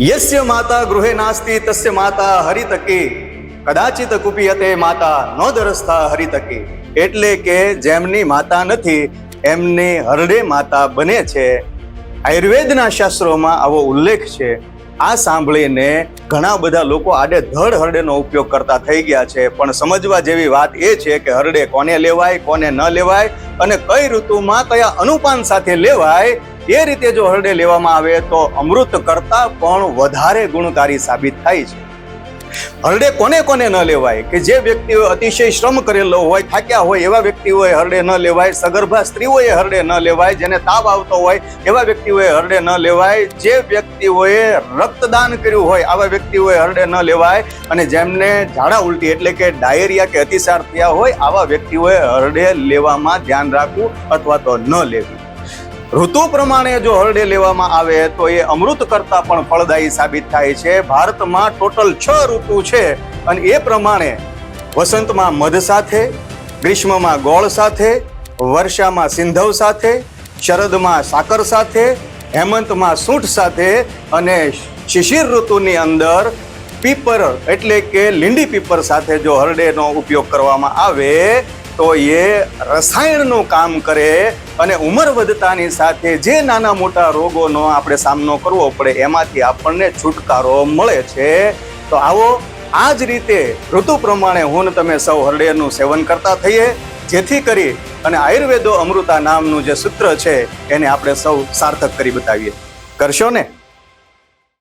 યસ્ય માતા ગૃહે નાસ્તિ તસ્ય માતા હરિતકે કદાચિત કુપિયતે માતા નો દરસ્થા હરિતકે એટલે કે જેમની માતા નથી એમની હરડે માતા બને છે આયુર્વેદના શાસ્ત્રોમાં આવો ઉલ્લેખ છે। આ સાંભળીને ઘણા બધા લોકો આડે ધડ હરડેનો ઉપયોગ કરતા થઈ ગયા છે, પણ સમજવા જેવી વાત એ છે કે હરડે કોને લેવાય, કોને ન લેવાય, અને કઈ ઋતુમાં કયા અનુપાન સાથે લેવાય એ રીતે જો હરડે લેવામાં આવે તો અમૃત કરતા પણ વધારે ગુણકારી સાબિત થાય છે. હરડે કોને કોને ન લેવાય કે જે વ્યક્તિઓ અતિશય શ્રમ કરેલો હોય, થાક્યા હોય, એવા વ્યક્તિઓએ હરડે ન લેવાય, સગર્ભા સ્ત્રીઓએ હરડે ન લેવાય, જેને તાવ આવતો હોય, એવા વ્યક્તિઓએ હરડે ન લેવાય, જે વ્યક્તિઓએ રક્તદાન કર્યું હોય, આવા વ્યક્તિઓએ હરડે ન લેવાય, અને જેમને ઝાડા ઉલટી એટલે કે ડાયેરિયા કે અતિસાર થયા હોય, આવા વ્યક્તિઓએ હરડે લેવામાં ધ્યાન રાખવું અથવા તો ન લેવી. ઋતુ પ્રમાણે જો હરડે લેવામાં આવે તો એ અમૃત કરતા પણ ફળદાયી સાબિત થાય છે. ભારતમાં ટોટલ છ ઋતુ છે અને એ પ્રમાણે વસંતમાં મધ સાથે, ગ્રીષ્મમાં ગોળ સાથે, વર્ષામાં સિંધવ સાથે, શરદમાં સાકર સાથે, હેમંતમાં સૂંઠ સાથે અને શિશિર ઋતુની અંદર પીપર એટલે કે લીંડી પીપર સાથે જો હરડેનો ઉપયોગ કરવામાં આવે તો એ રસાયણનું કામ કરે અને ઉંમર વધતાની સાથે જે નાના મોટા રોગોનો આપણે સામનો કરવો પડે એમાંથી આપણને છુટકારો મળે છે. તો આવો આ જ રીતે ઋતુ પ્રમાણે હું તમે સૌ હરડેનું સેવન કરતા થઈએ, જેથી કરી અને આયુર્વેદો અમૃતા નામનું જે સૂત્ર છે એને આપણે સૌ સાર્થક કરી બતાવીએ. કરશો ને?